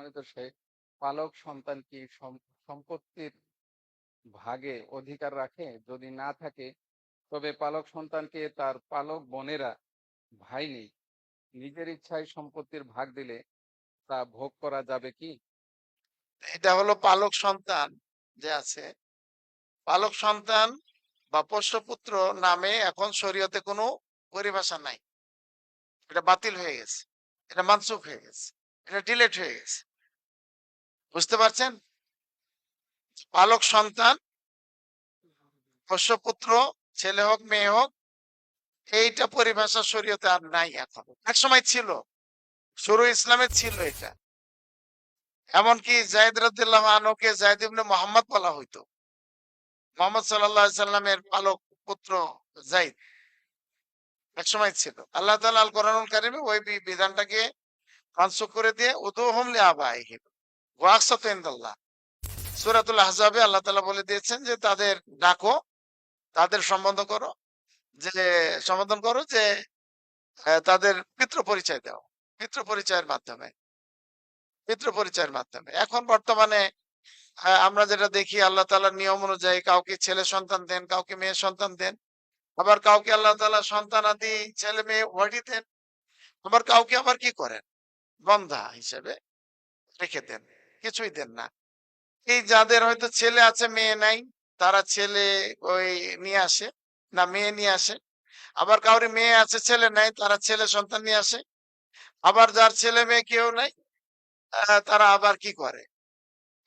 সম্মানিত শেখ পালক সন্তান কি সম্পত্তির ভাগে অধিকার রাখে? যদি না থাকে, তবে পালক সন্তানকে তার পালক বোনেরা ভাই নেই। নিজের ইচ্ছায় সম্পত্তির ভাগ দিলে তা ভোগ করা যাবে কি? এটা হলো পালক সন্তান যে আছে। পালক সন্তান বা পোষ্যপুত্র নামে এখন শরীয়তে কোনো পরিভাষা নাই। এটা বাতিল হয়ে গেছে। এটা মানসুখ হয়ে গেছে। এটা ডিলেট হয়ে গেছে। বুঝতে পারছেন? পালক সন্তান পোষ্যপুত্র ছেলে হোক, মেয়ে হোক, এইটা পরিভাষা শরীয়তে আর নাই এখন। এক সময় ছিল, শুরু ইসলামে ছিল এটা। এমনকি জায়দ রাদিল্লাহ আনকে জায়দ ইবনে মোহাম্মদ বলা হইতো। মোহাম্মদ সাল্লাহ সাল্লামের পালক পুত্র জাইদ এক সময় ছিল। আল্লাহ তাআলা আল কোরআনুল কারিমে ওই বিধানটাকে মানসুখ করে দিয়ে ওয়া আকসাতু ইনদাল্লাহ সূরাতুল আহজাবে আল্লাহ তাআলা বলে দিয়েছেন যে তাদের ডাকো, তাদের সম্বোধন করো, যে সম্বোধন করো যে তাদের পিতৃ পরিচয় দাও পিতৃ পরিচয়ের মাধ্যমে পিতৃ পরিচয়ের মাধ্যমে। এখন বর্তমানে আমরা যেটা দেখি, আল্লাহ তাআলার নিয়ম অনুযায়ী কাউকে ছেলে সন্তান দেন, কাউকে মেয়ে সন্তান দেন, আবার কাউকে আল্লাহ তাআলা সন্তান আদি ছেলে মেয়ে ওয়াডি দেন, আবার কাউকে আবার কি করেন? বন্ধা হিসেবে রেখে দেন। কিছুই দেন না। এই যাদের হয়তো ছেলে আছে, মেয়ে নাই, তারা ছেলে ওই নিয়ে আসে, না মেয়ে নিয়ে আসে। আবার কাউরি মেয়ে আছে, ছেলে নাই, তারা ছেলে সন্তান নিয়ে আসে। আবার যার ছেলে মেয়ে কেউ নাই তারা আবার কি করে?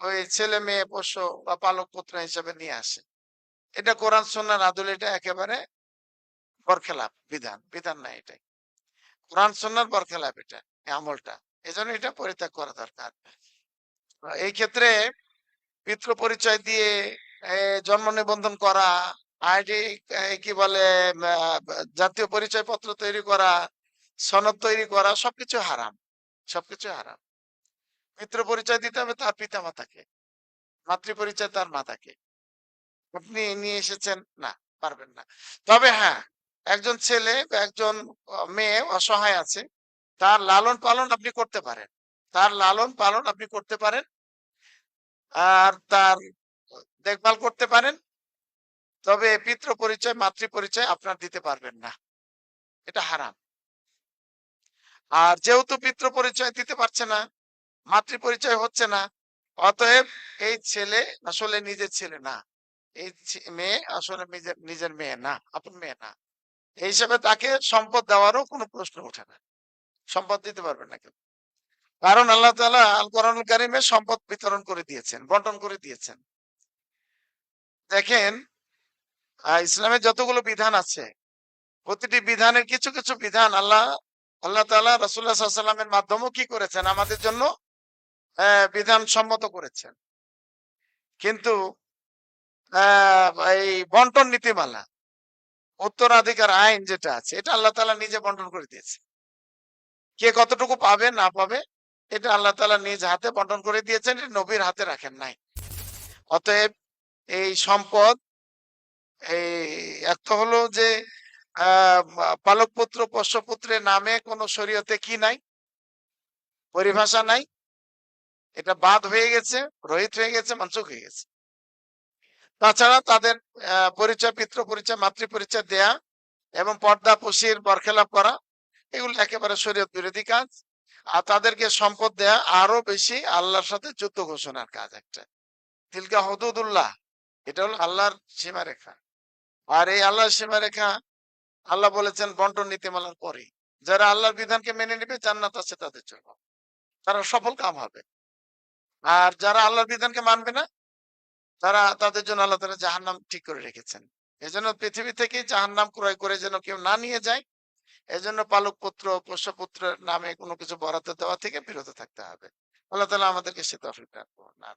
ওই ছেলে মেয়ে পোষ্য বা পালক পুত্র হিসেবে নিয়ে আসে। এটা কোরআন সন্ন্যার আদল এটা একেবারে বরখেলাপ, বিধান। বিধান না এটাই। কোরআন সন্ন্যার বরখেলাপ এটা আমলটা। এজন্য এটা পরিত্যাগ করা দরকার। এই ক্ষেত্রে পিতৃ পরিচয় দিয়ে জন্ম নিবন্ধন করা, আইডি কি বলে জাতীয় পরিচয় পত্র তৈরি করা, সনদ তৈরি করা, সবকিছু হারাম সবকিছু হারাম। পিতৃ পরিচয় দিতে হবে তার পিতা মাতাকে মাতৃ পরিচয় তার মাতাকে। আপনি নিয়ে এসেছেন? না, পারবেন না। তবে হ্যাঁ একজন ছেলে বা একজন মেয়ে অসহায় আছে, তার লালন পালন আপনি করতে পারেন, তার লালন পালন আপনি করতে পারেন আর তার দেখভাল করতে পারেন, তবে পিতৃ পরিচয় মাতৃ পরিচয় আপনার দিতে পারবেন না। এটা হারাম। আর যেহেতু পিতৃ পরিচয় দিতে পারছে না মাতৃ পরিচয় হচ্ছে না, অতএব এই ছেলে আসলে নিজের ছেলে না। এই মেয়ে আসলে নিজের মেয়ে না, আপন মেয়ে না। এই হিসাবে তাকে সম্পদ দেওয়ারও কোনো প্রশ্ন ওঠে না। সম্পদ দিতে পারবেন না কেউ। কারণ আল্লাহ তাআলা আল কোরআনুল কারিমে সম্পদ বিতরণ করে দিয়েছেন, বন্টন করে দিয়েছেন। দেখেন ইসলামের যতগুলো বিধান আছে, প্রতিটি বিধানের কিছু কিছু বিধান আল্লাহ আল্লাহ সাল্লাল্লাহু আলাইহি সাল্লামের মাধ্যমেও কি করেছেন? আমাদের জন্য বিধান সম্মত করেছেন। কিন্তু এই বন্টন নীতিমালা, উত্তরাধিকার আইন যেটা আছে, এটা আল্লাহ তাআলা নিজে বন্টন করে দিয়েছে কে কতটুকু পাবে, না পাবে এটা আল্লাহ তালা নিজ হাতে বন্টন করে দিয়েছেন, এটা নবীর হাতে রাখেন নাই। অতএব এই সম্পদ, এই একটা হলো যে পালক পুত্র পোষ্যপুত্রের নামে কোন শরীয়তে কি নাই? পরিভাষা নাই। এটা বাদ হয়ে গেছে, রহিত হয়ে গেছে, মানসুখ হয়ে গেছে। তাছাড়া তাদের পরিচয় পিতৃ পরিচয় মাতৃ পরিচয় দেয়া এবং পর্দা, পুশির বরখেলাপ করা, এগুলো একেবারে শরীয়ত বিরোধী কাজ। আর তাদেরকে সম্পদ দেয়া আরও বেশি আল্লাহর সাথে যুদ্ধ ঘোষণার কাজ একটা। তিলকা হদুদুল্লাহ, এটা হলো আল্লাহর সীমারেখা। আর এই আল্লাহর সীমারেখা আল্লাহ বলেছেন বন্টন নীতিমালার পরে, যারা আল্লাহর বিধানকে মেনে নেবে, জান্নাত আছে তাদের জন্য। তারা সফল কাম হবে। আর যারা আল্লাহর বিধানকে মানবে না, তারা তাদের জন্য আল্লাহ তারা জাহান্নাম ঠিক করে রেখেছেন। এজন্য পৃথিবী থেকে জাহান্নাম ক্রয় করে যেন কেউ না নিয়ে যায় এজন্য পালক পুত্র পোষ্যপুত্রের নামে কোনো কিছু বরাদ্দ দেওয়া থেকে বিরত থাকতে হবে। আল্লাহ তালা আমাদেরকে সে তফিক রাখব না